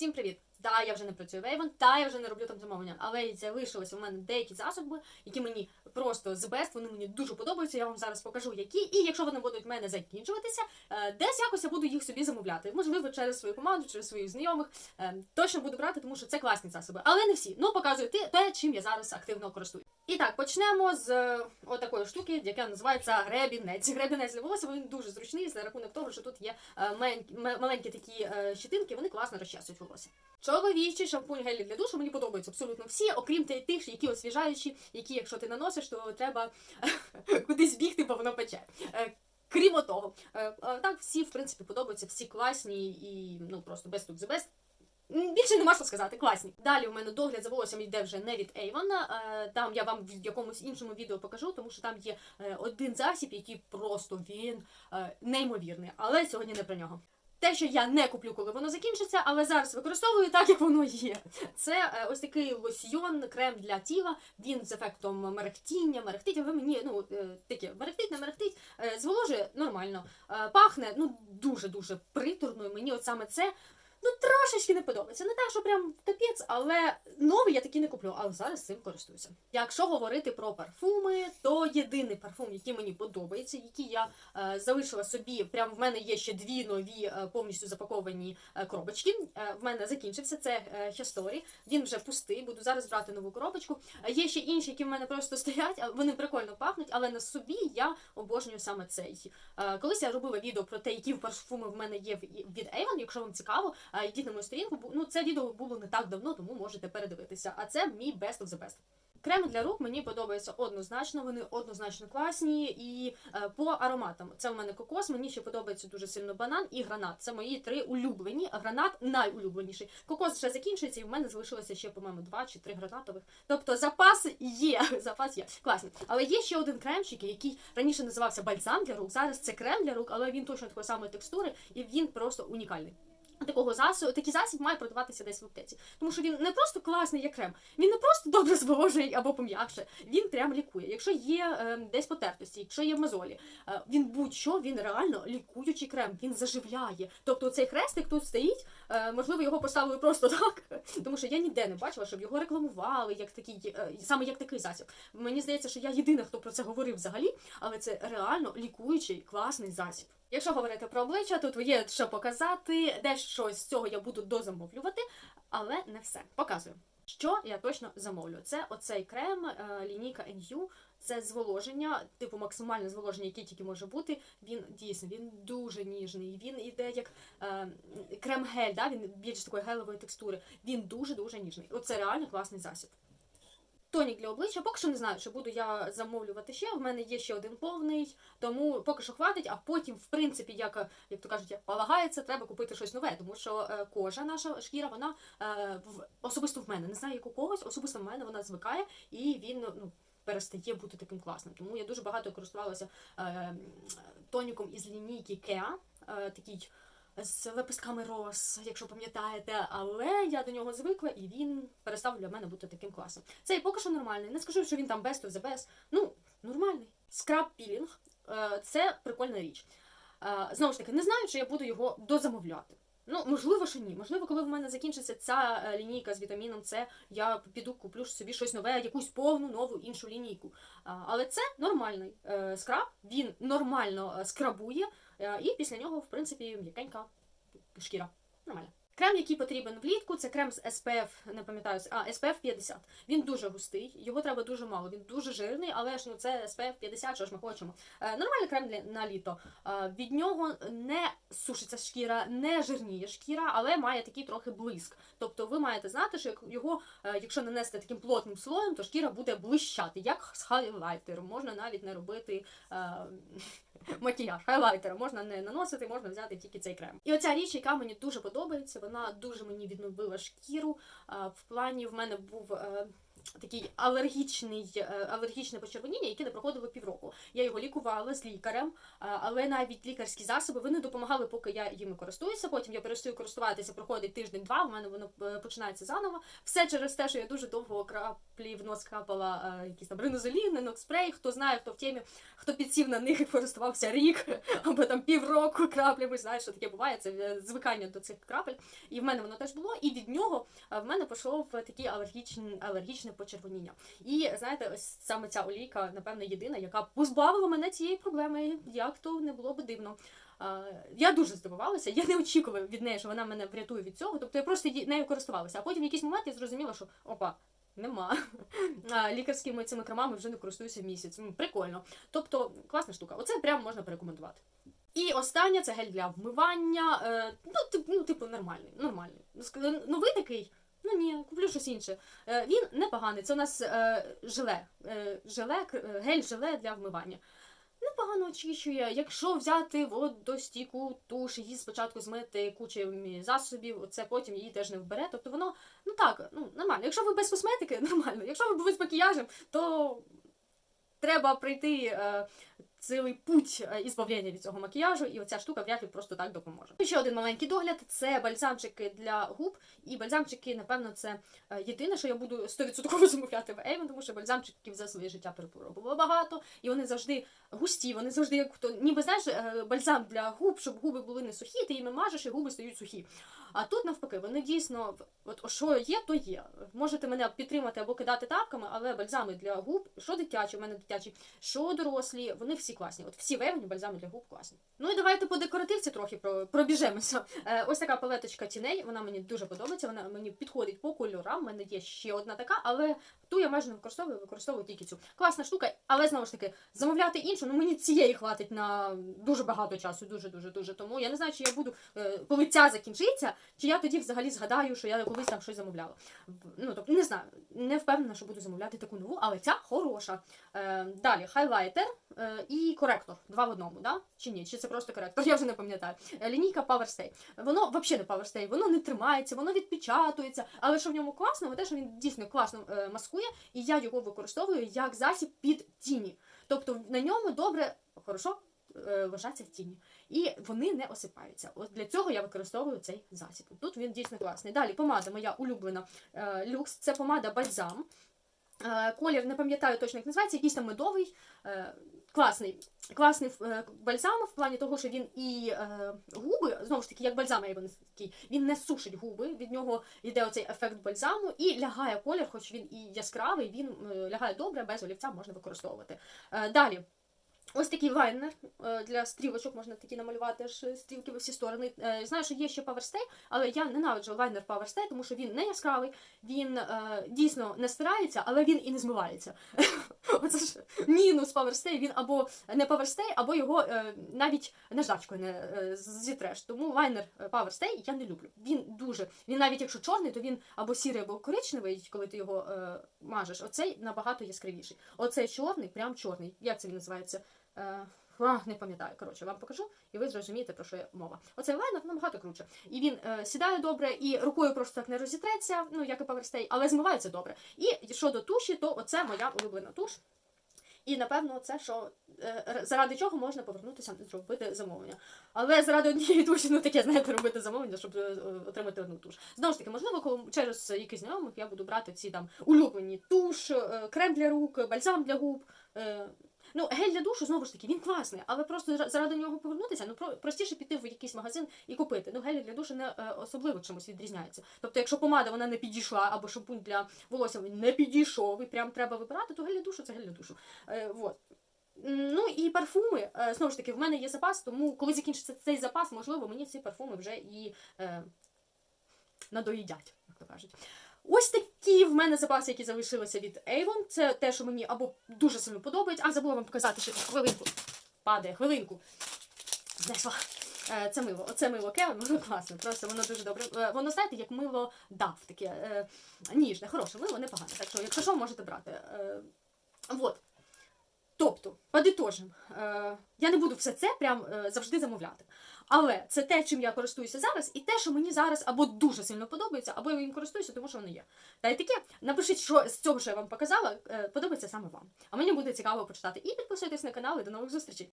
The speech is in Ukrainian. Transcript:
Всім привіт! Да, я вже не працюю в Avon, та я вже не роблю там замовлення, але залишилися у мене деякі засоби, які мені просто з best, вони мені дуже подобаються. Я вам зараз покажу, які. І якщо вони будуть в мене закінчуватися, е, десь якось я буду їх собі замовляти. Можливо, через свою команду, через своїх знайомих. Е, Точно буду брати, тому що це класні засоби. Але не всі. Ну показую те, чим я зараз активно користуюсь. І так, почнемо з е, отакої штуки, яка називається гребінець. Гребінець для волосся, він дуже зручний за рахунок того, що тут є маленькі, такі щитинки, вони класно розчасують волосся. Чоловічий шампунь гелі для душу мені подобаються абсолютно всі, окрім тих, які освіжаючі, які, якщо ти наносиш, то треба кудись бігти, бо воно пече. Е, Крім того, е, е, так всі в принципі подобаються, всі класні і ну просто best of the best. Більше нема що сказати, класні. Далі у мене догляд за волоссям йде вже не від Avon. е, Там я вам в якомусь іншому відео покажу, тому що там є один засіб, який просто він неймовірний. Але сьогодні не про нього. Те, що я не куплю, коли воно закінчиться, але зараз використовую так, як воно є. Це е, ось такий лосьйон, крем для тіла. Він з ефектом мерехтіння, мерехтить, Ви мені ну е, таке мерехтить, не мерехтить, е, зволожує нормально. Пахне ну дуже дуже приторно. і Мені от саме це. Ну, трошечки не подобається. Не так, що прям капець, але новий я таки не куплю, але зараз цим користуюся. Якщо говорити про парфуми, то єдиний парфум, який мені подобається, який я е, залишила собі, прям в мене є ще дві нові е, повністю запаковані е, коробочки. Е, в мене закінчився це е, Він вже пустий, буду зараз брати нову коробочку. Е, є ще інші, які в мене просто стоять, вони прикольно пахнуть, але на собі я обожнюю саме цей. Е, колись я робила відео про те, які парфуми в мене є від Avon, якщо вам цікаво. Йдіть на мою сторінку. Ну, це відео було не так давно, тому можете передивитися. А це мій best of the best. Креми для рук мені подобаються однозначно, вони однозначно класні і е, по ароматам. Це в мене кокос, мені ще подобається дуже сильно банан і гранат. Це мої три улюблені. Гранат найулюбленіший. Кокос вже закінчується, і в мене залишилося ще, по-моєму, два чи три гранатових. Тобто запас є. Запас є. Класні. Але є ще один кремчик, який раніше називався бальзам для рук. Зараз це крем для рук, але він точно такої самої текстури, і він просто унікальний. Такого засобу, такий засіб має продаватися десь в аптеці. Тому що він не просто класний як крем, він не просто добре зволожує або пом'якше, він прям лікує. Якщо є е, десь потертості, якщо є мозолі, е, він будь-що, він реально лікуючий крем, він заживляє. Тобто цей хрестик тут стоїть, е, можливо, його поставили просто так, тому що я ніде не бачила, щоб його рекламували як такий, е, саме як такий засіб. Мені здається, що я єдина, хто про це говорив взагалі, але це реально лікуючий класний засіб. Якщо говорити про обличчя, тут є що показати, дещо з цього я буду дозамовлювати, але не все. Показую. Що я точно замовлю? Це оцей крем е, лінійка NU. Це зволоження, типу максимальне зволоження, яке тільки може бути. Він дійсно він дуже ніжний. Він іде як е, крем-гель, да? він більш такої гелевої текстури. Він дуже дуже ніжний. Оце реально класний засіб. Тонік для обличчя, поки що не знаю, чи буду я замовлювати ще. У мене є ще один повний, тому поки що хватить, а потім, в принципі, як, як то кажуть, полагається, треба купити щось нове, тому що е, кожа, наша шкіра, вона е, в, особисто в мене, не знаю, як у когось, особисто в мене вона звикає і він ну, перестає бути таким класним. Тому я дуже багато користувалася е, тоніком із лінійки Kea, е, такий з лепестками роз, якщо пам'ятаєте, але я до нього звикла і він перестав для мене бути таким класним. Цей поки що нормальний. Не скажу, що він там best of the best. Ну, нормальний. Скраб пілінг е, це прикольна річ. Е, Знову ж таки, не знаю, чи я буду його дозамовляти. Ну, можливо, що ні. Можливо, коли в мене закінчиться ця е, лінійка з вітаміном С, я піду куплю собі щось нове, якусь повну нову іншу лінійку. Але це нормальний е, скраб, він нормально е, скрабує, і після нього, в принципі, м'якенька шкіра. Нормально. Крем, який потрібен влітку, це крем з SPF, не пам'ятаю, а SPF 50. Він дуже густий, його треба дуже мало. Він дуже жирний, але ж ну це SPF 50, що ж ми хочемо. Е, нормальний крем для на літо. Е, від нього не сушиться шкіра, не жирніє шкіра, але має такий трохи блиск. Тобто ви маєте знати, що його, е, якщо нанести таким плотним слоєм, то шкіра буде блищати, як з хайлайтером. Можна навіть не робити. Е, макіяж, хайлайтера можна не наносити, можна взяти тільки цей крем. І оця річ, яка мені дуже подобається, вона дуже мені відновила шкіру. В плані в мене був е, такий алергічний, е, алергічне почервоніння, яке не проходило півроку. Я його лікувала з лікарем, е, але навіть лікарські засоби вони допомагали, поки я їми користуюся. Потім я перестаю користуватися, проходить тиждень-два. У мене воно е, починається заново. Все через те, що я дуже довго краплі в нос крапала е, якісь там ринозолін, нокспрей. Хто знає, хто в темі, хто підсів на них і користувався рік або там півроку краплями. Знаєш, що таке буває. Це звикання до цих крапель. І в мене воно теж було. І від нього в мене пішло в такі алергічні, алергічне почервоніння. І знаєте, ось саме ця олійка, напевно, єдина, яка позбавила мене цієї проблеми, як то не було би дивно. Я дуже здивувалася, я не очікувала від неї, що вона мене врятує від цього. Тобто я просто нею користувалася. А потім в якийсь момент я зрозуміла, що опа. Нема. Лікарськими цими кремами вже не користуюся місяць. Прикольно. Тобто, класна штука. Оце прямо можна порекомендувати. І останнє це гель для вмивання. Е, ну, тип, ну, типу, нормальний. нормальний. Новий такий. Ну ні, куплю щось інше. Е, він непоганий. Це у нас е, желе. Е, желе, е, гель желе для вмивання. Непогано очищує. Якщо взяти водостійку туш, її спочатку змити кучами засобів, це потім її теж не вбере. Тобто воно, ну так, ну нормально. Якщо ви без косметики, нормально. Якщо ви були з макіяжем, то треба пройти е, цілий путь е, ізбавлення від цього макіяжу, і оця штука вряд ли просто так допоможе. І Ще один маленький догляд це бальзамчики для губ. І бальзамчики, напевно, це е, єдине, що я буду 100% замовляти в Avon, тому що бальзамчиків за своє життя перепробувала багато, і вони завжди густі, вони завжди як то, ніби знаєш, е, бальзам для губ, щоб губи були не сухі, ти їми мажеш, і губи стають сухі. А тут навпаки, вони дійсно, от що є, то є. Можете мене підтримати або кидати тапками, але бальзами для губ, що дитячі, у мене дитячі, що дорослі, вони всі класні. От всі вевні бальзами для губ класні. Ну і давайте по декоративці трохи про- пробіжемося. Е, ось така палеточка тіней, вона мені дуже подобається, вона мені підходить по кольорам. У мене є ще одна така, але ту я майже не використовую, використовую тільки цю. Класна штука, але знову ж таки, замовляти іншу, ну мені цієї хватить на дуже багато часу, дуже дуже. Тому я не знаю, чи я буду, е, коли ця закінчиться, чи я тоді взагалі згадаю, що я колись там щось замовляла. Ну тобто не знаю, не впевнена, що буду замовляти таку нову, але ця хороша. Е, далі хайлайтер е, і коректор. Два в одному, да? Чи ні? Чи це просто коректор? Я вже не пам'ятаю. Е, Лінійка Power Stay. Воно взагалі не Power Stay, воно не тримається, воно відпечатується. Але що в ньому класно, те, що він дійсно класно е, маскує, і я його використовую як засіб під тіні. Тобто на ньому добре, хорошо е, ложаться тіні. І вони не осипаються. От для цього я використовую цей засіб. Тут він дійсно класний. Далі помада моя улюблена е, люкс. Це помада бальзам. Е, Колір не пам'ятаю точно, як називається, якийсь там медовий. Класний, класний бальзам в плані того, що він і губи, знову ж таки, як бальзам такий, він не сушить губи, від нього йде оцей ефект бальзаму і лягає колір, хоч він і яскравий, він лягає добре, без олівця можна використовувати. Далі. Ось такий лайнер е, для стрілочок можна такі намалювати аж стрілки в всі сторони. Е, Знаю, що є ще Stay, але я ненавиджу Power Stay, тому що він не яскравий, він е, дійсно не стирається, але він і не змивається. Оце ж мінус Stay, він або не Power або його навіть наждачкою не зітреш. Тому Power Stay я не люблю. Він дуже, він навіть якщо чорний, то він або сірий, або коричневий, коли ти його мажеш. Оцей набагато яскравіший. Оцей чорний, прям чорний. Як це він називається? Е, а, не пам'ятаю, коротше, вам покажу, і ви зрозумієте, про що я мова. Оцей лайнер набагато круче. І він е, сідає добре, і рукою просто так не розітреться, ну як і Stay, але змивається добре. І щодо туші, то оце моя улюблена туш. І напевно, це що е, заради чого можна повернутися зробити замовлення. Але заради однієї туші, ну таке, знаєте, робити замовлення, щоб е, отримати одну туш. Знову ж таки, можливо, коли через якийсь знайомих я буду брати ці там улюблені туш, е, крем для рук, бальзам для губ. е, Ну, гель для душу, знову ж таки, він класний, але просто заради нього повернутися, ну про- простіше піти в якийсь магазин і купити. Ну, гель для душу не е, особливо чимось відрізняється. Тобто, якщо помада вона не підійшла, або шампунь для волосся не підійшов, і прям треба вибирати, то гель для душу це гель для душу. Е, вот. Ну і парфуми, е, знову ж таки, в мене є запас, тому коли закінчиться цей запас, можливо, мені ці парфуми вже і е, надоїдять, як то кажуть. Ось такі в мене запаси, які залишилися від Avon. Це те, що мені або дуже сильно подобається. А забула вам показати ще хвилинку. Падає хвилинку. Знайшла. Е, Це мило. Оце мило Кевен, воно класне. Просто воно дуже добре. Е, Воно, знаєте, як мило дав, таке е, ніжне, хороше мило, непогане. Так що, якщо що, можете брати. Вот. Тобто, подитожим, я не буду все це прям завжди замовляти. Але це те, чим я користуюся зараз, і те, що мені зараз або дуже сильно подобається, або я їм користуюся, тому що воно є. Та й таке, напишіть, що з цього, що я вам показала, е, подобається саме вам. А мені буде цікаво почитати. І підписуйтесь на канал, і до нових зустрічей.